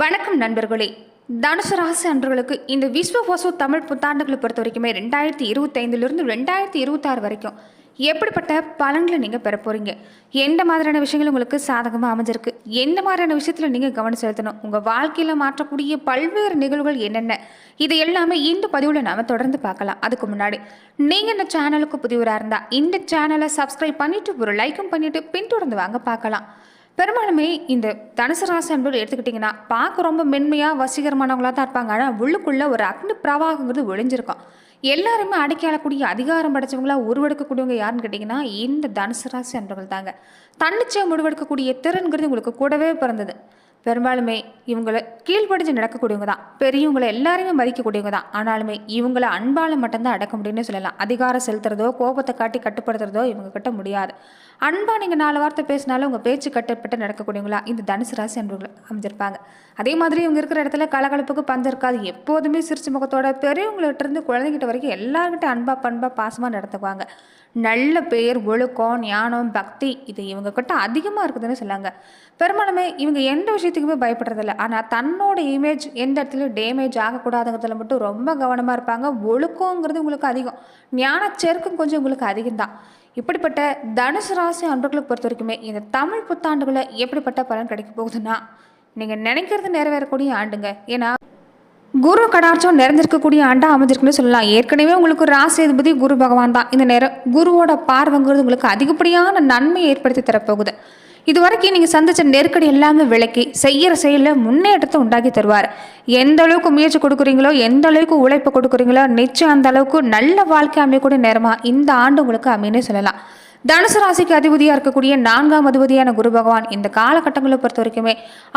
வணக்கம் நண்பர்களே. தனுசு ராசி அன்றர்களுக்கு இந்த விஸ்வ வசு தமிழ் புத்தாண்டுகளை பொறுத்த வரைக்குமே ரெண்டாயிரத்தி இருபத்தைந்துலேருந்து ரெண்டாயிரத்தி இருபத்தாறு வரைக்கும் எப்படிப்பட்ட பலன்களை நீங்கள் பெற போகிறீங்க எந்த மாதிரியான விஷயங்கள் உங்களுக்கு சாதகமாக அமைஞ்சிருக்கு? எந்த மாதிரியான விஷயத்தில் நீங்கள் கவனம் செலுத்தணும்? உங்கள் வாழ்க்கையில் மாற்றக்கூடிய பல்வேறு நிகழ்வுகள் என்னென்ன? இது எல்லாமே இந்த பதிவில் நாம் தொடர்ந்து பார்க்கலாம். அதுக்கு முன்னாடி நீங்கள் இந்த சேனலுக்கு புதியவராக இருந்தால் இந்த சேனலை சப்ஸ்கிரைப் பண்ணிவிட்டு ஒரு லைக்கும் பண்ணிவிட்டு பின்தொடர்ந்து வாங்க பார்க்கலாம். பெரும்பாலுமே இந்த தனுசு ராசி அன்பர்கள் எடுத்துக்கிட்டிங்கன்னா பார்க்க ரொம்ப மென்மையாக வசீகரமானவங்களாக தான் இருப்பாங்க. ஆனால் உள்ளுக்குள்ளே ஒரு அக்னி பிரவாகங்கிறது ஒளிஞ்சிருக்கும். எல்லாருமே அடக்கி அதிகாரம் படைச்சவங்களா உருவெடுக்கக்கூடியவங்க யாருன்னு கேட்டிங்கன்னா இந்த தனுசு ராசி அன்பர்கள் தாங்க. தன்னிச்சையாக முடிவெடுக்கக்கூடிய திறன்கிறது உங்களுக்கு கூடவே பிறந்தது. பெரும்பாலுமே இவங்களை கீழ்ப்படிஞ்சு நடக்கக்கூடியவங்க தான். பெரியவங்களை எல்லாரையுமே மதிக்கக்கூடியவங்க தான். ஆனாலுமே இவங்களை அன்பால் மட்டும்தான் அடக்க முடியும்னு சொல்லலாம். அதிகாரம் செலுத்துறதோ கோபத்தை காட்டி கட்டுப்படுத்துறதோ இவங்க கிட்ட முடியாது. அன்பாக நீங்கள் நாலு வார்த்தை பேசினாலும் உங்கள் பேச்சு கட்டுப்பட்டு நடக்கக்கூடியவங்களா? இந்த தனுசு ராசி அன்பர்கள் அமைஞ்சிருப்பாங்க. அதே மாதிரி இவங்க இருக்கிற இடத்துல கலகலப்புக்கு பஞ்சம் இருக்காது. எப்போதுமே சிரிச்சு முகத்தோட பெரியவங்கள்ட்ட இருந்து குழந்தைகிட்ட வரைக்கும் எல்லாருக்கிட்ட அன்பா பண்பா பாசமாக நடத்துவாங்க நல்ல பேர் ஒழுக்கம் ஞானம் பக்தி இது இவங்க கிட்ட அதிகமாக இருக்குதுன்னு சொல்லாங்க. பெரும்பாலுமே இவங்க எந்த விஷயத்துக்குமே பயப்படுறதில்ல. ஆனால் தன்னோட இமேஜ் எந்த இடத்துல டேமேஜ் ஆகக்கூடாதுங்கிறதுல மட்டும் ரொம்ப கவனமாக இருப்பாங்க. ஒழுக்கங்கிறது உங்களுக்கு அதிகம். ஞானச்சேர்க்கும் கொஞ்சம் உங்களுக்கு அதிகம்தான். இப்படிப்பட்ட தனுசு ராசி அன்பர்களை பொறுத்த வரைக்குமே இந்த தமிழ் புத்தாண்டுகளை எப்படிப்பட்ட பலன் கிடைக்க போகுதுன்னா நீங்கள் நினைக்கிறது நிறைவேறக்கூடிய ஆண்டுங்க. ஏன்னா குரு கடாட்சம் நிறைஞ்சிருக்கக்கூடிய ஆண்டாக அமைஞ்சிருக்குன்னு சொல்லலாம். ஏற்கனவே உங்களுக்கு ராசி அதிபதி குரு பகவான் தான். இந்த நேரம் குருவோட பார்வைங்கிறது உங்களுக்கு அதிகப்படியான நன்மையை ஏற்படுத்தி தரப்போகுது. இது வரைக்கும் நீங்கள் சந்திச்ச நெருக்கடி எல்லாமே விளக்கி செய்கிற செயலில் முன்னேற்றத்தை உண்டாக்கி தருவார். எந்த அளவுக்கு முயற்சி கொடுக்குறீங்களோ எந்த அளவுக்கு உழைப்பு கொடுக்குறீங்களோ நிச்சயம் அந்த அளவுக்கு நல்ல வாழ்க்கை அமையக்கூடிய நேரமாக இந்த ஆண்டு உங்களுக்கு அமைன்னே சொல்லலாம். தனுசு ராசிக்கு அதிபதியாக இருக்கக்கூடிய நான்காம் அதிபதியான குரு பகவான் இந்த காலகட்டங்களை பொறுத்த வரைக்குமே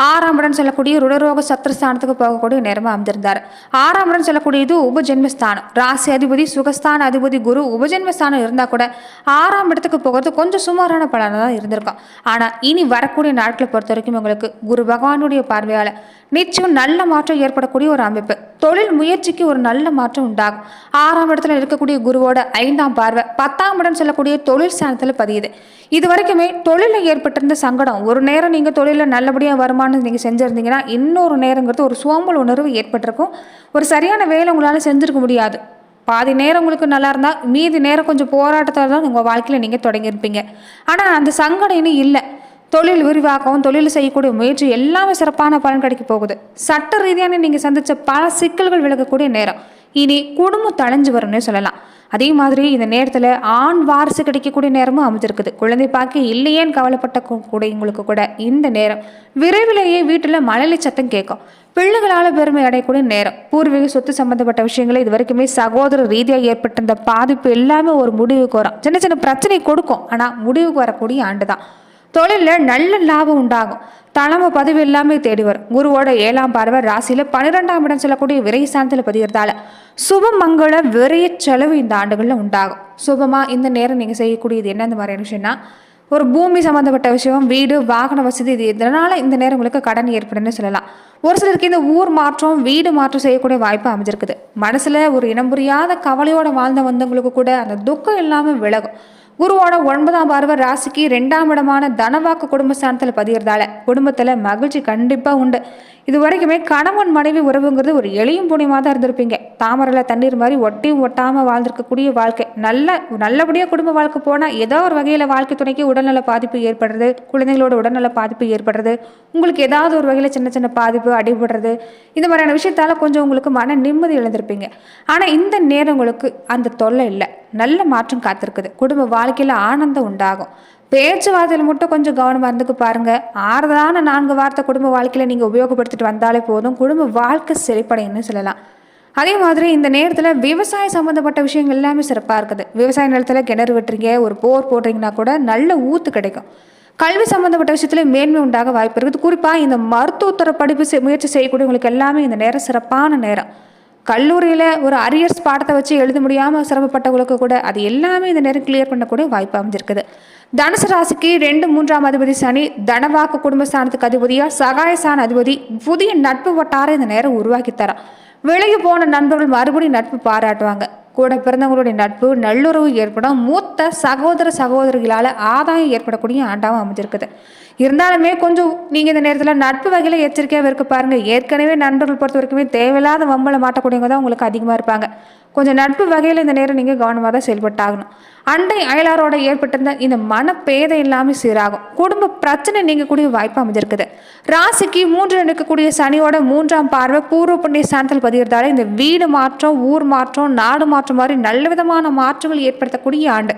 ஆறாம் இடம் சொல்லக்கூடிய ருடரோக சத்ருஸ்தானத்துக்கு போகக்கூடிய நேரமாக அமைந்திருந்தார் ஆறாம் இடம் சொல்லக்கூடியது உபஜென்மஸ்தானம். ராசி அதிபதி சுகஸ்தான அதிபதி குரு உபஜென்மஸ்தானம் இருந்தால் கூட ஆறாம் இடத்துக்கு போகிறது கொஞ்சம் சுமாரான பலனாக தான் இருந்திருக்கும். ஆனால் இனி வரக்கூடிய நாட்களை பொறுத்த வரைக்கும் உங்களுக்கு குரு பகவானுடைய பார்வையால் நிச்சயம் நல்ல மாற்றம் ஏற்படக்கூடிய ஒரு அமைப்பு. தொழில் முயற்சிக்கு ஒரு நல்ல மாற்றம் உண்டாகும். ஆறாம் இடத்துல இருக்கக்கூடிய குருவோட ஐந்தாம் பார்வை பத்தாம் இடம் சொல்லக்கூடிய தொழில் ஸ்தானத்தில் பதியுது. இது வரைக்குமே தொழிலில் ஏற்பட்டிருந்த சங்கடம் ஒரு நேரம் நீங்கள் தொழிலில் நல்லபடியாக வருமானம் நீங்கள் செஞ்சுருந்தீங்கன்னா இன்னொரு நேரங்கிறது ஒரு சோம்பல் உணர்வு ஏற்பட்டிருக்கும். ஒரு சரியான வேலை உங்களால் செஞ்சுருக்க முடியாது. பாதி நேரம் உங்களுக்கு நல்லா இருந்தால் மீதி நேரம் கொஞ்சம் போராட்டத்தில் தான் உங்கள் வாழ்க்கையில் நீங்கள் தொடங்கியிருப்பீங்க. ஆனால் அந்த சங்கடம் இன்னும் இல்லை. தொழில் விரிவாக்கவும் தொழில் செய்யக்கூடிய முயற்சி எல்லாமே சிறப்பான பலன் கிடைக்க போகுது. சட்ட ரீதியான நீங்கள் சந்தித்த பல சிக்கல்கள் விளக்கக்கூடிய நேரம். இனி குடும்பம் தழைஞ்சு வரும்னு சொல்லலாம். அதே மாதிரி இந்த நேரத்தில் ஆண் வாரிசு கிடைக்கக்கூடிய நேரமும் அமைஞ்சிருக்குது. குழந்தை பார்க்க இல்லையேன்னு கவலைப்பட்ட கூட எங்களுக்கு கூட இந்த நேரம். விரைவிலேயே வீட்டில் மழலை சத்தம் கேட்கும் பிள்ளைகளால் பெருமை அடையக்கூடிய நேரம். பூர்வீக சொத்து சம்பந்தப்பட்ட விஷயங்களை இது வரைக்குமே சகோதர ரீதியாக ஏற்பட்டிருந்த பாதிப்பு எல்லாமே ஒரு முடிவுக்கு வரும். சின்ன சின்ன பிரச்சனை கொடுக்கும். ஆனால் முடிவுக்கு வரக்கூடிய ஆண்டு தான் தொழிலில் நல்ல லாபம் உண்டாகும். தலைமை பதவி எல்லாமே தேடி வரும். குருவோட ஏழாம் பார்வை ராசியில் பன்னிரெண்டாம் இடம் செல்லக்கூடிய விரை ஸ்தானத்தில் பதிகிறதால சுபமங்கள விரைய செலவு இந்த ஆண்டுகளில் உண்டாகும். சுபமாக இந்த நேரம் நீங்கள் செய்யக்கூடியது என்ன இந்த மாதிரியான விஷயம்னா ஒரு பூமி சம்மந்தப்பட்ட விஷயம் வீடு வாகன வசதி இது இதனால் இந்த நேரம் உங்களுக்கு கடன் ஏற்படும்னு சொல்லலாம். ஒரு சிலருக்கு இந்த ஊர் மாற்றம் வீடு மாற்றம் செய்யக்கூடிய வாய்ப்பு அமைஞ்சிருக்குது. மனசில் ஒரு இனம் புரியாத கவலையோடு வாழ்ந்த வந்தவங்களுக்கு கூட அந்த துக்கம் எல்லாமே விலகும். குருவோட ஒன்பதாம் பார்வை ராசிக்கு ரெண்டாம் இடமான தனவாக்கு குடும்பஸ்தானத்தில் பதிகிறதால குடும்பத்தில் மகிழ்ச்சி கண்டிப்பாக உண்டு. இது வரைக்குமே கணவன் மனைவி உறவுங்கிறது ஒரு எளியும் புண்ணியமாக தான் இருந்திருப்பீங்க. தாமரையில் தண்ணீர் மாதிரி ஒட்டியும் ஒட்டாமல் வாழ்ந்திருக்கக்கூடிய வாழ்க்கை. நல்ல நல்லபடியாக குடும்ப வாழ்க்கை போனால் ஏதோ ஒரு வகையில் வாழ்க்கை துணைக்கு உடல்நல பாதிப்பு ஏற்படுறது குழந்தைங்களோட உடல்நல பாதிப்பு ஏற்படுறது உங்களுக்கு ஏதாவது ஒரு வகையில் சின்ன சின்ன பாதிப்பு அடிபடுறது இந்த மாதிரியான விஷயத்தால் கொஞ்சம் உங்களுக்கு மன நிம்மதி இழந்திருப்பீங்க. ஆனால் இந்த நேரம் உங்களுக்கு அந்த தொல்லை இல்லை. நல்ல மாற்றம் காத்திருக்குது. குடும்ப வாழ்க்கையில் ஆனந்தம் உண்டாகும். பேச்சுவார்த்தையில் மட்டும் கொஞ்சம் கவனமாக இருந்துக்கு பாருங்க. ஆறுதலான நான்கு வார்த்தை குடும்ப வாழ்க்கையில் நீங்கள் உபயோகப்படுத்திட்டு வந்தாலே போதும். குடும்ப வாழ்க்கை செழிப்படையும்னு சொல்லலாம். அதே மாதிரி இந்த நேரத்தில் விவசாய சம்மந்தப்பட்ட விஷயங்கள் எல்லாமே சிறப்பாக இருக்குது. விவசாய நிலத்தில் கிணறு வெட்டுறீங்க ஒரு போர் போடுறீங்கன்னா கூட நல்ல ஊத்து கிடைக்கும். கல்வி சம்மந்தப்பட்ட விஷயத்தில் மேன்மை உண்டாக வாய்ப்பு இருக்குது. குறிப்பாக இந்த மருத்துவத்துறை படிப்பு செய்- முயற்சி செய்யக்கூடியவங்களுக்கு எல்லாமே இந்த நேரம் சிறப்பான நேரம். கல்லூரியில் ஒரு அரியர்ஸ் பாடத்தை வச்சு எழுத முடியாமல் சிரமப்பட்டவங்களுக்கு கூட அது எல்லாமே இந்த நேரம் கிளியர் பண்ணக்கூடிய வாய்ப்பு அமைஞ்சிருக்குது. தனுசு ராசிக்கு ரெண்டு மூன்றாம் அதிபதி சனி தனவாக்கு குடும்பஸ்தானத்துக்கு அதிபதியாக சகாயஸ்தான அதிபதி புதிய நட்பு வட்டாரம் இந்த நேரம் உருவாக்கி தரான் விலகி போன நண்பர்கள் மறுபடியும் நட்பு பாராட்டுவாங்க. கூட பிறந்தவங்களுடைய நட்பு நல்லுறவு ஏற்படும். மூத்த சகோதர சகோதரிகளால் ஆதாயம் ஏற்படக்கூடிய ஆண்டாகவும் அமைஞ்சிருக்குது. இருந்தாலுமே கொஞ்சம் நீங்கள் இந்த நேரத்தில் நட்பு வகையில் எச்சரிக்கையாக இருக்க பாருங்கள் ஏற்கனவே நண்பர்கள் பொறுத்த வரைக்குமே தேவையில்லாத வம்பலை மாட்டக்கூடியவங்க தான் உங்களுக்கு அதிகமாக இருப்பாங்க. கொஞ்சம் நட்பு வகையில் இந்த நேரம் நீங்கள் கவனமாக தான் செயல்பட்டாகணும். அண்டை அயலாரோட ஏற்பட்டிருந்த இந்த மனப்பேதை இல்லாமல் சீராகும். குடும்ப பிரச்சனை நீங்கக்கூடிய வாய்ப்பு அமைஞ்சிருக்குது. ராசிக்கு மூன்று நிற்கக்கூடிய சனியோட மூன்றாம் பார்வை பூர்வ புண்ணிய ஸ்தானத்தில் பதிகிறதால இந்த வீடு மாற்றம் ஊர் மாற்றம் நாடு மாற்றம் மாதிரி நல்ல விதமான மாற்றங்கள் ஏற்படுத்தக்கூடிய ஆண்டு.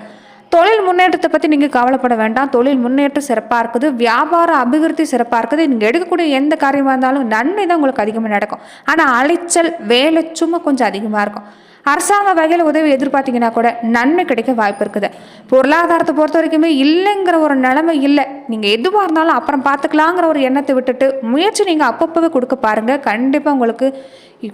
தொழில் முன்னேற்றத்தை பற்றி நீங்கள் கவலைப்பட வேண்டாம். தொழில் முன்னேற்றம் சிறப்பாக இருக்குது. வியாபார அபிவிருத்தி சிறப்பாக இருக்குது. நீங்கள் எடுக்கக்கூடிய எந்த காரியமாக இருந்தாலும் நன்மை தான் உங்களுக்கு அதிகமாக நடக்கும். ஆனால் அலைச்சல் வேலை சும்மா கொஞ்சம் அதிகமாக இருக்கும். அரசாங்க வகையில் உதவி எதிர்பார்த்தீங்கன்னா கூட நன்மை கிடைக்க வாய்ப்பு இருக்குது. பொருளாதாரத்தை பொறுத்த வரைக்குமே இல்லைங்கிற ஒரு நிலைமை இல்லை. நீங்கள் எதுவாக இருந்தாலும் அப்புறம் பார்த்துக்கலாங்கிற ஒரு எண்ணத்தை விட்டுட்டு முயற்சி நீங்கள் அப்பப்போவே கொடுக்க பாருங்கள் கண்டிப்பாக உங்களுக்கு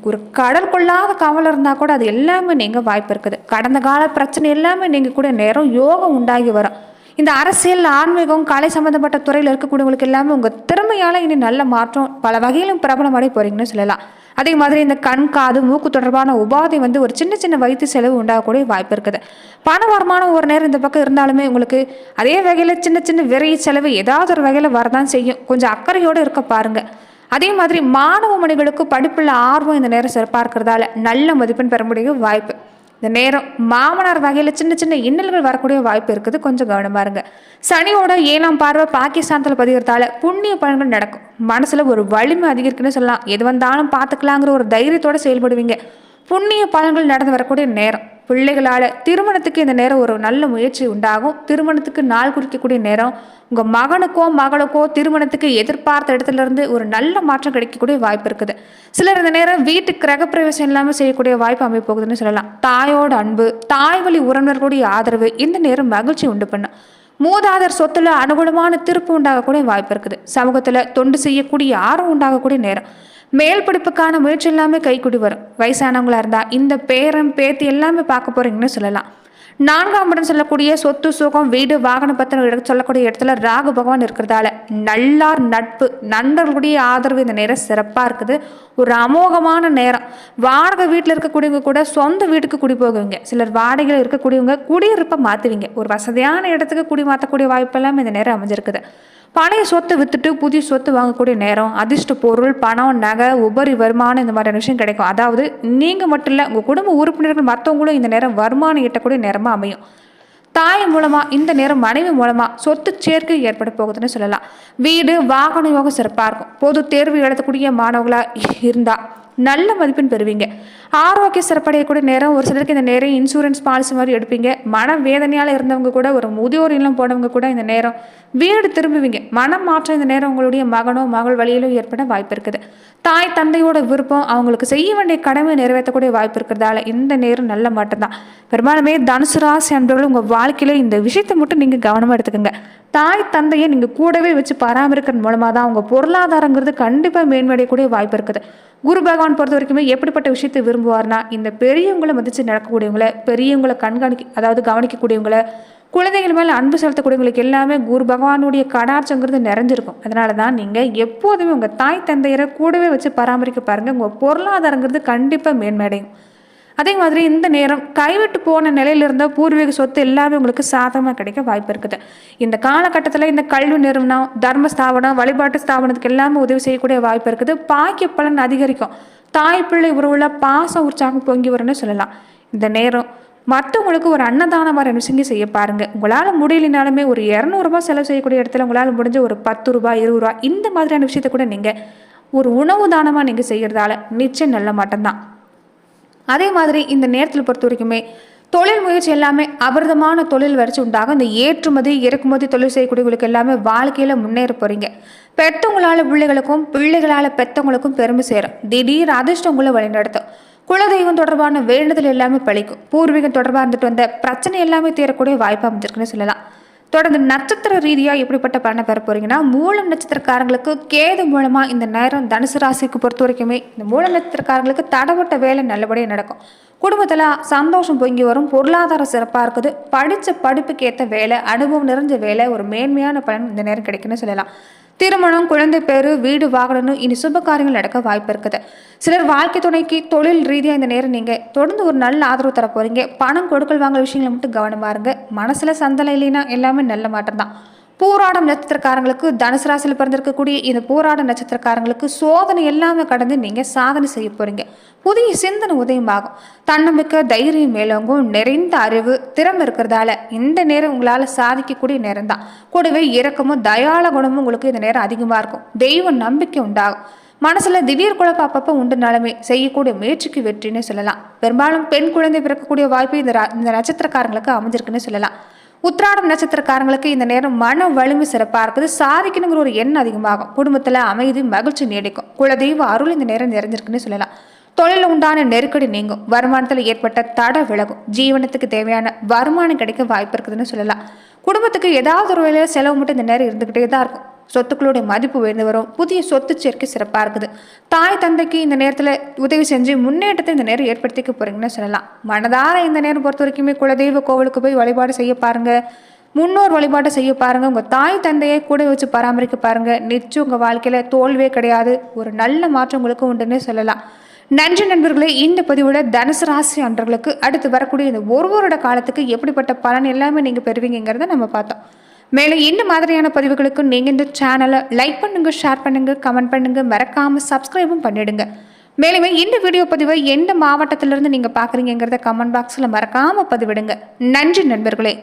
ஒரு கடல் கொள்ளாத கவலை இருந்தால் கூட அது எல்லாமே நீங்கள் வாய்ப்பு இருக்குது. கடந்த கால பிரச்சனை எல்லாமே நீங்கள் கூட நேரம் யோகம் உண்டாகி வரும். இந்த அரசியல் ஆன்மீகம் கலை சம்மந்தப்பட்ட துறையில் இருக்கக்கூடியவங்களுக்கு எல்லாமே உங்கள் திறமையால் இனி நல்ல மாற்றம் பல வகையிலும் பிரபலமடைய போகிறீங்கன்னு சொல்லலாம். அதே மாதிரி இந்த கண் காது மூக்கு தொடர்பான உபாதை வந்து ஒரு சின்ன சின்ன வயிற்று செலவு உண்டாகக்கூடிய வாய்ப்பு இருக்குது. பண வருமானம் ஒரு நேரம் இந்த பக்கம் இருந்தாலுமே உங்களுக்கு அதே வகையில் சின்ன சின்ன விரைய செலவு ஏதாவது ஒரு வகையில் வரதான் செய்யும். கொஞ்சம் அக்கறையோடு இருக்க பாருங்கள் அதே மாதிரி மாணவ மணிகளுக்கு படிப்பில் ஆர்வம் இந்த நேரம் சிறப்பாக இருக்கிறதால நல்ல மதிப்பெண் பெற முடியும் வாய்ப்பு. இந்த நேரம் மாமனார் வகையில் சின்ன சின்ன இன்னல்கள் வரக்கூடிய வாய்ப்பு இருக்குது. கொஞ்சம் கவனமாக இருங்க. சனியோட ஏழாம் பார்வை பாகிஸ்தானத்தில் பதிகிறதால புண்ணிய பலன்கள் நடக்கும். மனசில் ஒரு வலிமை அதிகரிக்குன்னு சொல்லலாம். எது வந்தாலும் பார்த்துக்கலாங்கிற ஒரு தைரியத்தோடு செயல்படுவீங்க. புண்ணிய பலன்கள் நடந்து வரக்கூடிய நேரம். பிள்ளைகளால் திருமணத்துக்கு இந்த நேரம் ஒரு நல்ல முயற்சி உண்டாகும். திருமணத்துக்கு நாள் குறிக்கக்கூடிய நேரம். உங்கள் மகனுக்கோ மகளுக்கோ திருமணத்துக்கு எதிர்பார்த்த இடத்துலேருந்து ஒரு நல்ல மாற்றம் கிடைக்கக்கூடிய வாய்ப்பு இருக்குது. சிலர் இந்த நேரம் வீட்டு கிரகப்பிரவேசம் இல்லாமல் செய்யக்கூடிய வாய்ப்பு அமைப்போகுதுன்னு சொல்லலாம். தாயோட அன்பு தாய் வழி உறவினர்களுடைய ஆதரவு இந்த நேரம் மகிழ்ச்சி உண்டு பண்ணும். மூதாதர் சொத்துல அனுகூலமான திருப்பு உண்டாகக்கூடிய வாய்ப்பு இருக்குது. சமூகத்தில் தொண்டு செய்யக்கூடிய ஆர்வம் உண்டாகக்கூடிய நேரம். மேல் படிப்புக்கான முயற்சி எல்லாமே கைக்குடி வரும். வயசானவங்களாக இருந்தால் இந்த பேரன் பேத்தி எல்லாமே பார்க்க போகிறீங்கன்னு சொல்லலாம். நான்காம் இடம் சொல்லக்கூடிய சொத்து சுகம் வீடு வாகன பத்திரம் சொல்லக்கூடிய இடத்துல ராகு பகவான் இருக்கிறதால நல்லார் நட்பு நண்பர்களுடைய ஆதரவு இந்த நேரம் சிறப்பாக இருக்குது. ஒரு அமோகமான நேரம். வாடகை வீட்டில் இருக்கக்கூடியவங்க கூட சொந்த வீட்டுக்கு குடி போகுவீங்க. சிலர் வாடகையில் இருக்கக்கூடியவங்க குடியிருப்பை மாற்றுவீங்க ஒரு வசதியான இடத்துக்கு குடி மாற்றக்கூடிய வாய்ப்பெல்லாம் இந்த நேரம் அமைஞ்சிருக்குது. பழைய சொத்தை விற்றுட்டு புதிய சொத்து வாங்கக்கூடிய நேரம் அதிர்ஷ்ட பொருள் பணம் நகை உபரி வருமானம் இந்த மாதிரியான விஷயம் கிடைக்கும். அதாவது நீங்கள் மட்டும் இல்லை உங்கள் குடும்ப உறுப்பினர்கள் மற்றவங்களும் இந்த நேரம் வருமானம் ஈட்டக்கூடிய நேரமாக அமையும். தாய் மூலமாக இந்த நேரம் மனைவி மூலமாக சொத்து சேர்க்கை ஏற்பட போகுதுன்னு சொல்லலாம். வீடு வாகன யோகம் சிறப்பாக இருக்கும். பொது தேர்வு எழுதக்கூடிய மாணவர்களாக இருந்தால் நல்ல மதிப்பெண் பெறுவீங்க. ஆரோக்கிய சிறப்படையக்கூடிய நேரம் ஒரு சிலருக்கு இந்த நேரம் இன்சூரன்ஸ் பாலிசி மாதிரி எடுப்பீங்க. மன வேதனையால் இருந்தவங்க கூட ஒரு முதியோர் இல்லம் போனவங்க கூட இந்த நேரம் வீடு திரும்புவீங்க. மனம் மாற்றம் இந்த நேரம் உங்களுடைய மகனோ மகள் வழியிலோ ஏற்பட வாய்ப்பு இருக்குது. தாய் தந்தையோட விருப்பம் அவங்களுக்கு செய்ய வேண்டிய கடமை நிறைவேற்றக்கூடிய வாய்ப்பு இருக்கிறதால இந்த நேரம் நல்ல மட்டும்தான் பெரும்பாலுமே தனுசு ராசி அன்பர்கள் உங்கள் வாழ்க்கையில் இந்த விஷயத்தை மட்டும் நீங்கள் கவனமாக எடுத்துக்கோங்க. தாய் தந்தையை நீங்கள் கூடவே வச்சு பராமரிக்கிறது மூலமாக தான் உங்கள் பொருளாதாரங்கிறது கண்டிப்பாக மேன்மடையக்கூடிய வாய்ப்பு இருக்குது. குரு பகவான் பொறுத்த வரைக்குமே எப்படிப்பட்ட விஷயத்தை விரும்புவார்னா இந்த பெரியவங்களை மதித்து நடக்கக்கூடியவங்களை பெரியவங்களை கண்காணிக்க அதாவது கவனிக்கக்கூடியவங்களை குழந்தைகள் மேலே அன்பு செலுத்தக்கூடியவங்களுக்கு எல்லாமே குரு பகவானுடைய கடாட்சங்கிறது நிறைஞ்சிருக்கும். அதனால தான் நீங்கள் எப்போதுமே உங்கள் தாய் தந்தையரை கூடவே வச்சு பராமரிக்க பாருங்கள் உங்கள் பொருளாதாரங்கிறது கண்டிப்பாக மேன்மடையும் அதே மாதிரி இந்த நேரம் கைவிட்டு போன நிலையில இருந்த பூர்வீக சொத்து எல்லாமே உங்களுக்கு சாதகமாக கிடைக்க வாய்ப்பு இருக்குது. இந்த காலகட்டத்தில் இந்த கல்வி நிறுவனம் தர்ம ஸ்தாபனம் வழிபாட்டு ஸ்தாபனத்துக்கு எல்லாமே உதவி செய்யக்கூடிய வாய்ப்பு இருக்குது. பாக்கிய பலன் அதிகரிக்கும். தாய் பிள்ளை உறவுல பாசம் உற்சாகம் பொங்கி வரும்னு சொல்லலாம். இந்த நேரம் மற்றவங்களுக்கு ஒரு அன்னதான மாதிரி விஷயங்க செய்ய பாருங்க. உங்களால் முடியலனாலுமே ஒரு இரநூறுபா செலவு செய்யக்கூடிய இடத்துல உங்களால் முடிஞ்ச ஒரு பத்து ரூபாய் இருபது ரூபா இந்த மாதிரியான விஷயத்த கூட நீங்கள் ஒரு உணவு தானமாக நீங்கள் செய்கிறதால நிச்சயம் நல்ல மாட்டம்தான் அதே மாதிரி இந்த நேரத்தில் பொறுத்த வரைக்குமே தொழில் முயற்சி எல்லாமே அபரிதமான தொழில் வரிச்சு உண்டாகும். இந்த ஏற்றுமதி இறக்குமதி தொழில் செய்யக்கூடியவங்களுக்கு எல்லாமே வாழ்க்கையில் முன்னேற போகிறீங்க பெற்றவங்களால் பிள்ளைகளுக்கும் பிள்ளைகளால் பெற்றவங்களுக்கும் பெருமை சேரும். திடீர் அதிர்ஷ்டம் உங்களை வழிநடத்தும். குலதெய்வம் தொடர்பான வேண்டுதல் எல்லாமே பழிக்கும். பூர்வீகம் தொடர்பாக இருந்துட்டு வந்த பிரச்சனை எல்லாமே தீரக்கூடிய வாய்ப்பு அமைஞ்சிருக்குன்னு சொல்லலாம். தொடர்ந்து நட்சத்திர ரீதியாக எப்படிப்பட்ட பலனை பெற போறீங்கன்னா மூலம் நட்சத்திரக்காரங்களுக்கு கேது மூலமாக இந்த நேரம் தனுசு ராசிக்கு பொறுத்த வரைக்குமே இந்த மூலம் நட்சத்திரக்காரங்களுக்கு தடப்பட்ட வேலை நல்லபடியாக நடக்கும். குடும்பத்தில் சந்தோஷம் பொங்கி வரும் பொருளாதாரம் சிறப்பாக இருக்குது. படித்த படிப்புக்கு ஏற்ற வேலை அனுபவம் நிறைஞ்ச வேலை ஒரு மேன்மையான பலன் இந்த நேரம் கிடைக்குன்னு சொல்லலாம். திருமணம் குழந்தை பேரு வீடு வாகனம் இனி சுப காரியங்கள் நடக்க வாய்ப்பு இருக்குது. சிலர் வாழ்க்கை துணைக்கு தொழில் ரீதியாக இந்த நேரம் நீங்கள் தொடர்ந்து ஒரு நல்ல ஆதரவு தர போகிறீங்க பணம் கொடுக்கல் வாங்கல் விஷயங்களை மட்டும் கவனமாக இருங்க. மனசில் சந்தலை இல்லைன்னா எல்லாமே நல்ல மாற்றம் தான். போராடம் நட்சத்திரக்காரங்களுக்கு தனுசு ராசியில் பிறந்திருக்கக்கூடிய இந்த போராட நட்சத்திரக்காரங்களுக்கு சோதனை எல்லாமே கடந்து நீங்கள் சாதனை செய்ய போகிறீங்க புதிய சிந்தனை உதயமாகும். தன்னம்பிக்கை தைரியம் மேலோங்கும் நிறைந்த அறிவு திறமை இருக்கிறதால இந்த நேரம் உங்களால் சாதிக்கக்கூடிய நேரம் தான் கூடவே இறக்கமும் தயாள குணமும் உங்களுக்கு இந்த நேரம் அதிகமாக இருக்கும். தெய்வ நம்பிக்கை உண்டாகும். மனசில் திடீர் குழப்பம் அப்பப்போ உண்டு செய்யக்கூடிய முயற்சிக்கு வெற்றின்னு சொல்லலாம். பெரும்பாலும் பெண் குழந்தை பிறக்கக்கூடிய வாய்ப்பு இந்த இந்த நட்சத்திரக்காரங்களுக்கு அமைஞ்சிருக்குன்னு சொல்லலாம். உத்ராடம் நட்சத்திரக்காரங்களுக்கு இந்த நேரம் மன வலிமை சிறப்பாக இருக்குது. சாதிக்கணுங்கிற ஒரு எண்ணம் அதிகமாகும். குடும்பத்தில் அமைதி மகிழ்ச்சி நீடிக்கும். குலதெய்வ அருள் இந்த நேரம் நிறைஞ்சிருக்குன்னு சொல்லலாம். தொழில் உண்டான நெருக்கடி நீங்கும். வருமானத்தில் ஏற்பட்ட தடை விலகும். ஜீவனத்துக்கு தேவையான வருமானம் கிடைக்க வாய்ப்பு இருக்குதுன்னு சொல்லலாம். குடும்பத்துக்கு ஏதாவது ஒரு வேலையில் செலவு மட்டும் இந்த நேரம் இருந்துக்கிட்டே தான் இருக்கும். சொத்துக்களுடைய மதிப்பு உயர்ந்து வரும். புதிய சொத்து சேர்க்கை சிறப்பாக இருக்குது. தாய் தந்தைக்கு இந்த நேரத்தில் உதவி செஞ்சு முன்னேற்றத்தை இந்த நேரம் ஏற்படுத்திக்க போகிறீங்கன்னு சொல்லலாம். மனதார இந்த நேரம் பொறுத்த வரைக்குமே குலதெய்வ கோவிலுக்கு போய் வழிபாடு செய்ய பாருங்க. முன்னோர் வழிபாட்டை செய்ய பாருங்க. உங்க தாய் தந்தையை கூட வச்சு பராமரிக்க பாருங்க. நிச்சயம் உங்க வாழ்க்கையில தோல்வியே கிடையாது. ஒரு நல்ல மாற்றம் உங்களுக்கு உண்டுன்னு சொல்லலாம். நன்றி நண்பர்களே இந்த பதிவோட தனுசு ராசி அன்றர்களுக்கு அடுத்து வரக்கூடிய இந்த ஒரு வருட காலத்துக்கு எப்படிப்பட்ட பலன் எல்லாமே நீங்கள் பெறுவீங்கிறத நம்ம பார்த்தோம். மேலும் இந்த மாதிரியான பதிவுகளுக்கு நீங்கள் இந்த சேனலை லைக் பண்ணுங்கள் ஷேர் பண்ணுங்கள் கமெண்ட் பண்ணுங்கள் மறக்காமல் சப்ஸ்கிரைபும் பண்ணிடுங்க. மேலுமே இந்த வீடியோ பதிவை எந்த மாவட்டத்திலிருந்து நீங்கள் பார்க்குறீங்கிறத கமெண்ட் பாக்ஸில் மறக்காமல் பதிவிடுங்க. நன்றி நண்பர்களே.